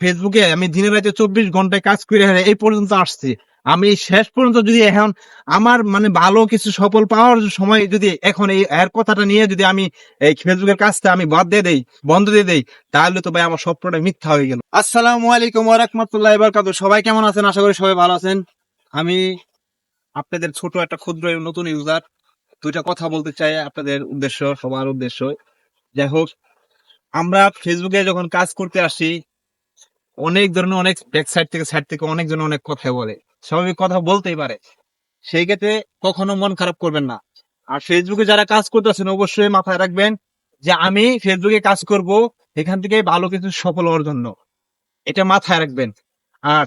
ফেসবুকে আমি দিনের রাতে চব্বিশ ঘন্টায় কাজ করে এই পর্যন্ত আসছি। আমি শেষ পর্যন্ত যদি এখন আমার মানে ভালো কিছু সফল পাওয়ার সময় যদি এখন এই এর কথাটা নিয়ে যদি আমি এই ফেসবুকের কাজটা আমি বাদ দিয়ে দেই, বন্ধ দিয়ে দেই, তাহলে তো ভাই আমার স্বপ্নটা মিথ্যা হয়ে গেল। আসসালামু আলাইকুম ওয়া রাহমাতুল্লাহি ওয়া বারাকাতুহু। সবাই কেমন আছেন? আশা করি সবাই ভালো আছেন। আমি আপনাদের ছোট একটা ক্ষুদ্র নতুন ইউজার দুইটা কথা বলতে চাই আপনাদের উদ্দেশ্য, সবার উদ্দেশ্য। যাই হোক, আমরা ফেসবুকে যখন কাজ করতে আসি অনেক ধরনের অনেক ব্যাক সাইড থেকে সাইড থেকে অনেকজন অনেক কথা বলে। স্বাভাবিক কথা বলতেই পারে। সেই ক্ষেত্রে কখনো মন খারাপ করবেন না। আর ফেসবুকে যারা কাজ করতেছেন, অবশ্যই মাথায় রাখবেন যে আমি ফেসবুকে কাজ করব, এখান থেকে ভালো কিছু সফল হওয়ার জন্য। এটা মাথায় রাখবেন। আর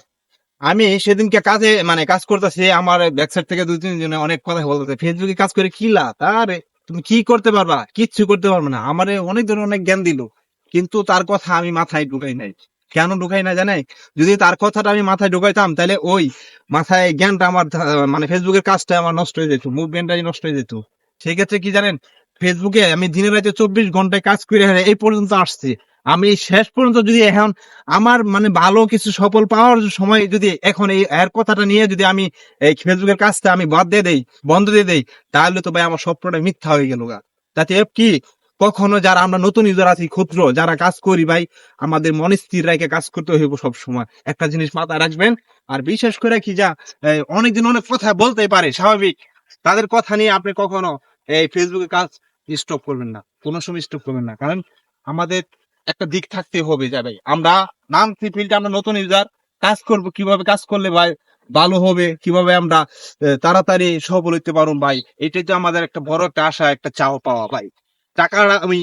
আমি সেদিনকে কাজে মানে কাজ করতেছি, আমার ব্যাক সাইড থেকে দুই, তিন জনে অনেক কথা বলতেছে ফেসবুকে কাজ করে কি লাভ? আরে, তুমি কি করতে পারবা? কিচ্ছু করতে পারবে না। আমারে অনেক ধরনের অনেক জ্ঞান দিল, কিন্তু তার কথা আমি মাথায় ঢুকাই নাই। কেন ঢুকাই না জানে যদি তার কথাটা আমি মাথায় ঢুকাইতাম, তাহলে ওই মাথায় জ্ঞানটা আমার মানে ফেসবুকের কাজটা আমার নষ্ট হয়ে যেত, মুভমেন্টটাই নষ্ট হয়ে যেত। সেই ক্ষেত্রে কি জানেন, ফেসবুকে আমি দিনের রাতে চব্বিশ ঘন্টায় কাজ করে এই পর্যন্ত আসছি। আমি শেষ পর্যন্ত যদি এখন আমার মানে ভালো কিছু সফল পাওয়ার সময় যদি এখন এই এর কথাটা নিয়ে যদি আমি এই ফেসবুকের কাজটা আমি বাদ দিয়ে দেই, বন্ধ দিয়ে দেই, তাহলে তো ভাই আমার স্বপ্নটা মিথ্যা হয়ে গেল গা। তাতে কি কখনো যারা আমরা নতুন ইউজার আছি, ক্ষুদ্র, যারা কাজ করি ভাই, আমাদের মন স্থির রেখে কাজ করতে হইব সব সময় একটা জিনিস মাথায় রাখবেন, আর বিশেষ করে কি যা অনেকদিন অনেক কথা বলতে পারে, স্বাভাবিক। তাদের কথা নিয়ে আপনি কখনো এই ফেসবুকে কাজ স্টপ করবেন না, কোনো সময় স্টপ করবেন না। কারণ আমাদের একটা দিক থাকতে হবে যা ভাই, আমরা নাম ফিল্ডে আমরা নতুন ইউজার কাজ করব, কীভাবে কাজ করলে ভাই ভালো হবে, কীভাবে আমরা তাড়াতাড়ি সফল হইতে পারুন ভাই, এটাই তো আমাদের একটা বড় একটা আশা, একটা চাও পাওয়া ভাই। টাকার আমি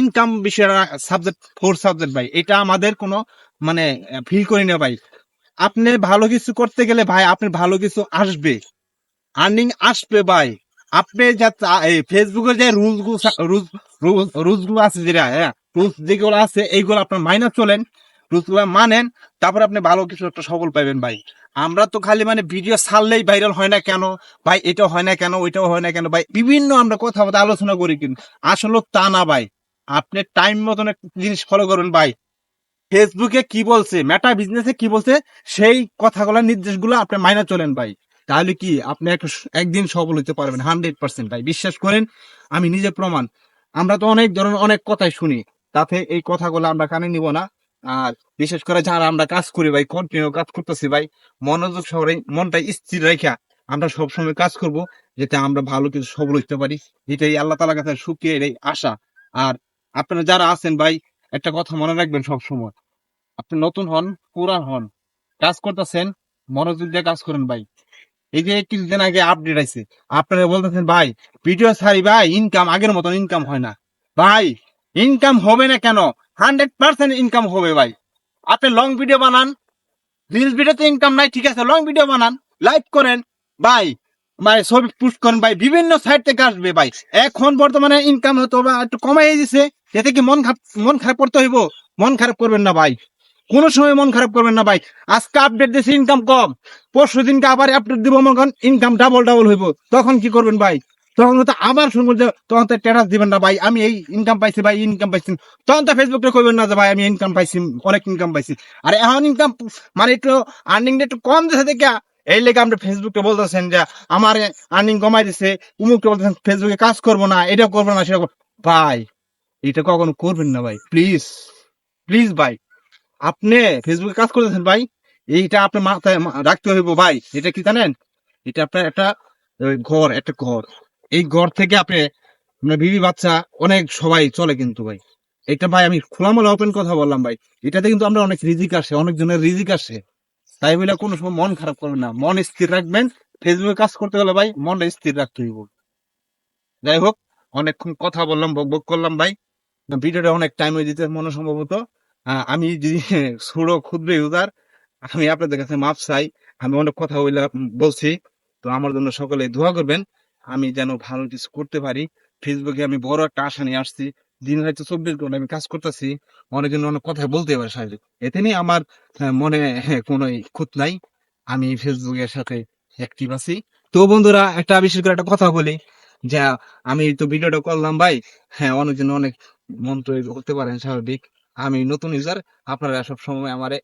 ইনকাম বিষয়ের সাবজেক্ট ফোর সাবজেক্ট ভাই, এটা আমাদের কোনো মানে ফিল করি না ভাই। আপনি ভালো কিছু করতে গেলে ভাই আপনি ভালো কিছু আসবে। আর্নিং আসবে ভাই। আপনি যা ফেসবুকের যে রুলস রুলসগুলো আছে যেটা হ্যাঁ রুলস যেগুলো আছে, এইগুলো আপনার মাইনাস চলেন। রুলসগুলো মানেন, তারপর আপনি ভালো কিছু একটা সফল পাবেন ভাই। আমরা তো খালি মানে ভিডিও ছাড়লেই ভাইরাল হয় না কেন? ভাই এটা হয় না কেন? ওইটাও হয় না কেন? ভাই, বিভিন্ন আমরা কথাবার্তা আলোচনা করি কিন্তু। আসলে তা না ভাই। আপনি টাইম মতন একটা জিনিস ফলো করবেন ভাই। ফেসবুকে কি বলছে? মেটা বিজনেসে কি বলছে? সেই কথাগুলো, নির্দেশগুলো আপনি মাইনা চলেন ভাই। তাহলে কি আপনি একদিন সফল হতে পারবেন? হান্ড্রেড পার্সেন্ট ভাই। বিশ্বাস করেন, আমি নিজে প্রমাণ। আমরা তো অনেক ধরনের অনেক কথাই শুনি। তাতে এই কথাগুলো আমরা কানে নিব না। আর বিশেষ করে যারা আমরা কাজ করি ভাই কন্টিনিউ কাজ করতেছি ভাই, মনোযোগ সহরে মনটা স্থির রেখা আমরা সবসময় কাজ করব, যাতে আমরা ভালো কিছু সফল হতে পারি। এটাই আল্লাহ তালা কাছে সুখী এই আশা। আর আপনারা যারা আছেন ভাই, একটা কথা মনে রাখবেন সব সময় আপনি নতুন হন, পুরান হন, কাজ করতেছেন, মনোযোগ দিয়ে কাজ করেন ভাই। এই যে কিছুদিন আগে আপডেট আছে আপনারা বলতেছেন, ভাই ভিডিও ছাড়ি ভাই ইনকাম আগের মতন ইনকাম হয় না। ভাই ইনকাম হবে না কেন? হান্ড্রেড পার্সেন্ট ইনকাম হবে ভাই। আপনি লং ভিডিও বানান রিলস ভিডিওতে ইনকাম নাই, ঠিক আছে লং ভিডিও বানান লাইভ করেন, ভাই ভাই, ছবি পুস্ট করেন, ভাই, বিভিন্ন সাইড থেকে আসবে ভাই। এখন বর্তমানে ইনকাম হতো বা একটু কমাই দিছে, এতে কি মন খারাপ মন খারাপ করতে হইব? মন খারাপ করবেন না ভাই। কোনো সময় মন খারাপ করবেন না ভাই। আজকে আপডেট দিয়েছে ইনকাম কম পরশু দিনকে আবার আপডেট দিব, মনে করেন ইনকাম ডাবল ডাবল হইব। তখন কি করবেন ভাই? তখন তো আবার শুনব যে তখন তো টেরাস দিবেন না ভাই, আমি এই ইনকাম পাইছি ভাই ইনকাম পাইছি। তখন তো ফেসবুকে কইবেন না যে ভাই, আমি ইনকাম পাইছি, অনেক ইনকাম পাইছি। আর এখন ইনকাম মানে একটু আর্নিং একটু কম দিছে দেখে। এই লেগে আমরা ফেসবুকে বলতেছেন যে, আমার আর্নিং কমাই দিছে, উমুককে বলতেছেন ফেসবুকে কাজ করব না এটা করব না সেটা ভাই, এটা কখনো করবেন না ভাই প্লিজ প্লিজ ভাই। আপনি ফেসবুকে কাজ করতেছেন ভাই, এইটা আপনার মাথায় রাখতে হইব ভাই, এটা কি জানেন? এটা আপনার একটা ঘর একটা ঘর। এই ঘর থেকে আপনি, আপনার বিবি বাচ্চা অনেক সবাই চলে কিন্তু ভাই। এটা ভাই আমি খোলামেলা ওপেন কথা বললাম ভাই। এটাতে কিন্তু আমরা অনেক রিজিক আসে অনেক জনের রিজিক আসে। তাই বলে কোনো সময় মন খারাপ করবেন না। মন স্থির রাখবেন। ফেসবুকে কাজ করতে গেলে ভাই মনটা স্থির রাখতে হইব। যাই হোক, অনেকক্ষণ কথা বললাম, বক বক করলাম ভাই। ভিডিওটা অনেক টাইম হয়ে যেতে মনে সম্ভবত। আমি যদি ছোট ক্ষুদ্র ইউজার, আমি আপনাদের কাছে মাপ চাই। আমি অনেক কথা বলে বলছি। তো আমার জন্য সকলে দোয়া করবেন। আমি যেন ভালো কিছু করতে পারি। ফেসবুকে আমি বড় একটা আশা নিয়ে আসছি। দিন রাতে চব্বিশ ঘণ্টা আমি কাজ করতেছি। অনেকজন অনেক কথা বলতে পারে স্বাভাবিক এতে নিয়ে আমার মনে হ্যাঁ, কোনো খুঁত নাই। আমি ফেসবুকের সাথে অ্যাক্টিভ আছি। তো বন্ধুরা একটা বিশেষ করে একটা কথা বলি। যে আমি তো ভিডিওটা করলাম ভাই। হ্যাঁ অনেকজন অনেক মন্ত্র হতে পারেন স্বাভাবিক আমি নতুন ইউজার আপনারা সব সময় আমারে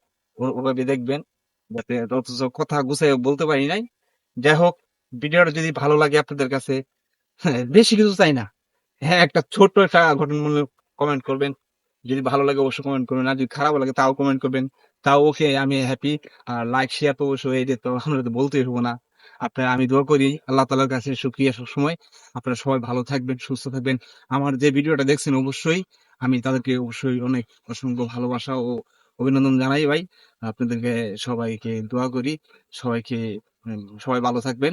ওভাবে দেখবেন। যাতে অথচ কথা গুছাই বলতে পারি নাই। যাই হোক ভিডিওটা যদি ভালো লাগে আপনাদের কাছে হ্যাঁ, বেশি কিছু চাই না। হ্যাঁ একটা ছোট্ট একটা ঘটনামূলক কমেন্ট করবেন। যদি ভালো লাগে অবশ্যই কমেন্ট করবেন আর যদি খারাপ লাগে তাও কমেন্ট করবেন। তাও ওকে আমি হ্যাপি আর লাইক শেয়ার তো অবশ্যই যে তো আমরা তো বলতেই হব না। আপনারা আমি দোয়া করি আল্লাহ তালার কাছে সুক্রিয়া সবসময়। আপনারা সবাই ভালো থাকবেন সুস্থ থাকবেন। আমার যে ভিডিওটা দেখছেন অবশ্যই আমি তাদেরকে অবশ্যই অনেক অসংখ্য ভালোবাসা ও অভিনন্দন জানাই ভাই। আপনাদেরকে সবাইকে দোয়া করি। সবাইকে সবাই ভালো থাকবেন।